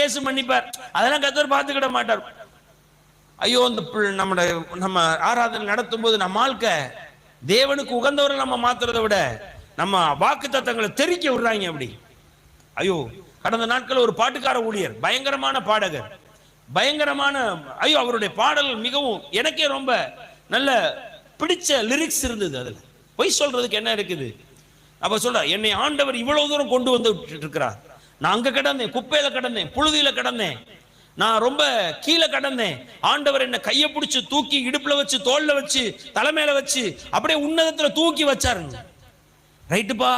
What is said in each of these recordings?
இயேசு மன்னிப்பார். அதெல்லாம் கத்தர் பார்த்துக்கிட மாட்டார். ஐயோ இந்த பிள்- நம்முடைய நம்ம ஆராதனை நடத்தும் போது நம்ம ஆழ்க்க தேவனுக்கு உகந்தவரை நம்ம மாத்துறதை விட நம்ம வாக்கு தத்தங்களை தெரிக்க விடுறாங்க அப்படி. ஐயோ கடந்த நாட்கள் ஒரு பாட்டுக்கார ஊழியர் பயங்கரமான பாடகர். பயங்கரமான ஐயோ அவருடைய பாடல் மிகவும் எனக்கே ரொம்ப நல்ல பிடிச்ச லிரிக்ஸ் இருந்தது அதுல. பொய் சொல்றதுக்கு என்ன இருக்குது? அப்ப சொல்ற என்னை ஆண்டவர் இவ்வளவு தூரம் கொண்டு வந்து இருக்கிறார். நான் அங்க கிடந்தேன் குப்பையில கிடந்தேன் புழுதியில கிடந்தேன். நான் ரொம்ப கீழே கடந்தேன். ஆண்டவர் என்ன கையை பிடிச்சு தூக்கி இடுப்புல வச்சு தோல்ல வச்சு தலைமையில வச்சு அப்படியே உன்னதத்துல தூக்கி வச்சாருங்க. ரைட்டுப்பா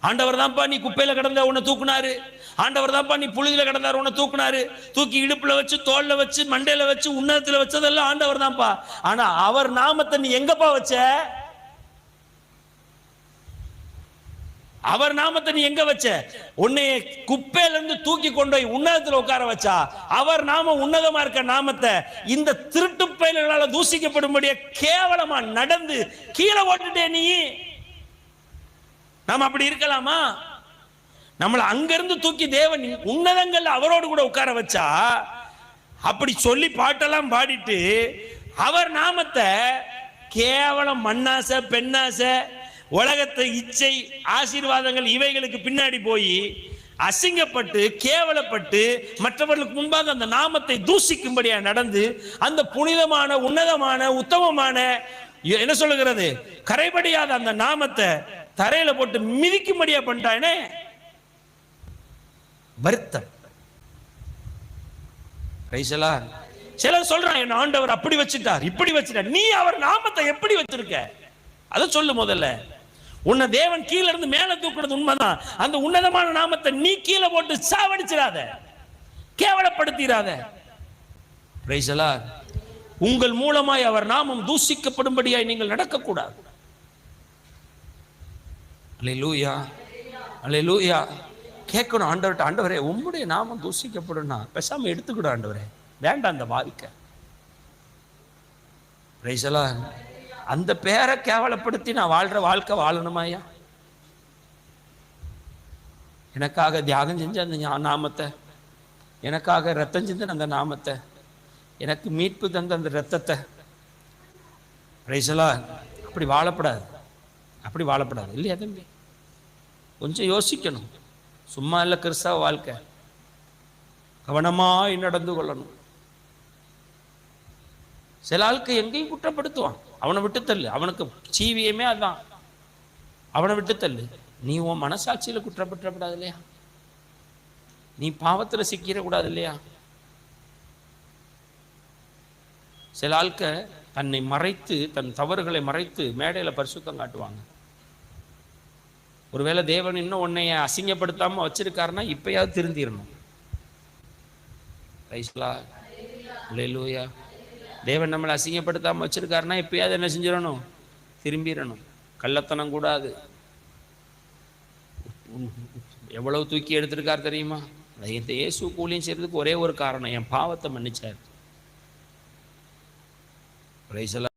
ஆண்டவர் தான்ப்பா நீ குப்பையில கிடந்த உன்னை தூக்குனாரு. ஆண்டவர் தான்ப்பா நீ புழுதியில கிடந்தாரு உன்னை தூக்குனாரு. தூக்கி இடுப்புல வச்சு தோல்ல வச்சு மண்டையில வச்சு உன்னதத்துல வச்சதெல்லாம் ஆண்டவர் தான்ப்பா. ஆனா அவர் நாமத்தை நீ எங்கப்பா வச்ச? அவர் நாமத்தை நீ எங்க வச்ச? உன்னை குப்பையில இருந்து தூக்கி கொண்டு போய் உன்னதத்தில் உட்கார வச்சா? அவர் நாம உன்னதமா இருக்க நாமத்தை இந்த திருட்டு பயல்களால தூசிக்கப்படும்படிய கேவலமா நடந்து கீழே ஓட்டுட்டே நீ. நாம் அப்படி இருக்கலாமா? நம்மளை அங்கிருந்து தூக்கி தேவன் உன்னதங்கள்ல அவரோடு கூட உட்கார வச்சா? அப்படி சொல்லி பாட்டெல்லாம் பாடிட்டு அவர் நாமத்தை கேவலம் மண்ணாசை பெண்ணாசை உலகத்தை இச்சை ஆசீர்வாதங்கள் இவைகளுக்கு பின்னாடி போய் அசிங்கப்பட்டு கேவலப்பட்டு மற்றவர்களுக்கு முன்பாக அந்த நாமத்தை தூசிக்கும்படியா நடந்து அந்த புனிதமான உன்னதமான உத்தமமான என்ன சொல்லுகிறது? கரைபடியாத அந்த நாமத்தை தரையில போட்டு மிதிக்கும்படியா பண்ணிட்டானே? வருத்தம். ரைசலா சிலர் சொல்றான் என் ஆண்டவர் அப்படி வச்சுட்டார் இப்படி வச்சுட்டார். நீ அவர் நாமத்தை எப்படி வச்சிருக்க? அதை சொல்லு முதல்ல. உன்னை தேவன் கீழே இருந்து மேல தூக்குறது உண்மைதான். அந்த உன்னதமான நாமத்தை நீ கீழே போட்டு சாவடிச்சிடாத. கேவலப்படுத்திடாத. உங்கள் மூலமாய் அவர் நாமம் தூசிக்கப்படும்படியாய் நீங்கள் நடக்கக்கூடாது. அல்லேலூயா அல்லேலூயா கேட்கணும் ஆண்டவர்கிட்ட ஆண்டவரே உம்முடைய நாமம் தூசிக்கப்படும்னா பேசாம எடுத்துக்கிடும் ஆண்டவரே. வேண்டாம் அந்த வாழ்க்கை ரைசலா அந்த பேரை கேவலப்படுத்தி நான் வாழ்ற வாழ்க்கை வாழணுமாயா எனக்காக தியாகம் செஞ்ச அந்த நாமத்தை எனக்காக ரத்தம் செஞ்ச அந்த நாமத்தை எனக்கு மீட்பு தந்த அந்த ரத்தத்தை ரைசலா அப்படி வாழப்படாது. அப்படி வாழப்படாது. இல்லையா தம்பி? கொஞ்சம் யோசிக்கணும். சும்மா இல்லை கிறிஸ்தவ வாழ்க்கை. கவனமாய் நடந்து கொள்ளணும். சில ஆளுக்கு எங்கேயும் குற்றப்படுத்துவான். அவனை விட்டு தள்ளு. அவனுக்கு சீவியமே அதான். அவனை விட்டு தள்ளு. நீ உன் மனசாட்சியில குற்றப்பட்டுறக்கூடாது இல்லையா? நீ பாவத்துல சிக்கிடக்கூடாது இல்லையா? சில ஆட்க தன்னை மறைத்து தன் தவறுகளை மறைத்து மேடையில பரிசுத்தம் காட்டுவாங்க. ஒருவேளை தேவன் இன்னும் உன்னைய அசிங்கப்படுத்தாம வச்சிருக்காருன்னா இப்பயாவது திருந்திடணும் ரைஸ்லா லூயா தேவன் நம்மளை அசிங்கப்படுத்தாமல் வச்சிருக்காருன்னா எப்பயாவது என்ன செஞ்சிடணும்? திரும்பிடணும். கள்ளத்தனம் கூடாது. எவ்வளவு தூக்கி எடுத்திருக்கார் தெரியுமா? அதை இந்த இயேசு கூலியும் செய்யறதுக்கு ஒரே ஒரு காரணம் என் பாவத்தை மன்னிச்சார். பிரைசலா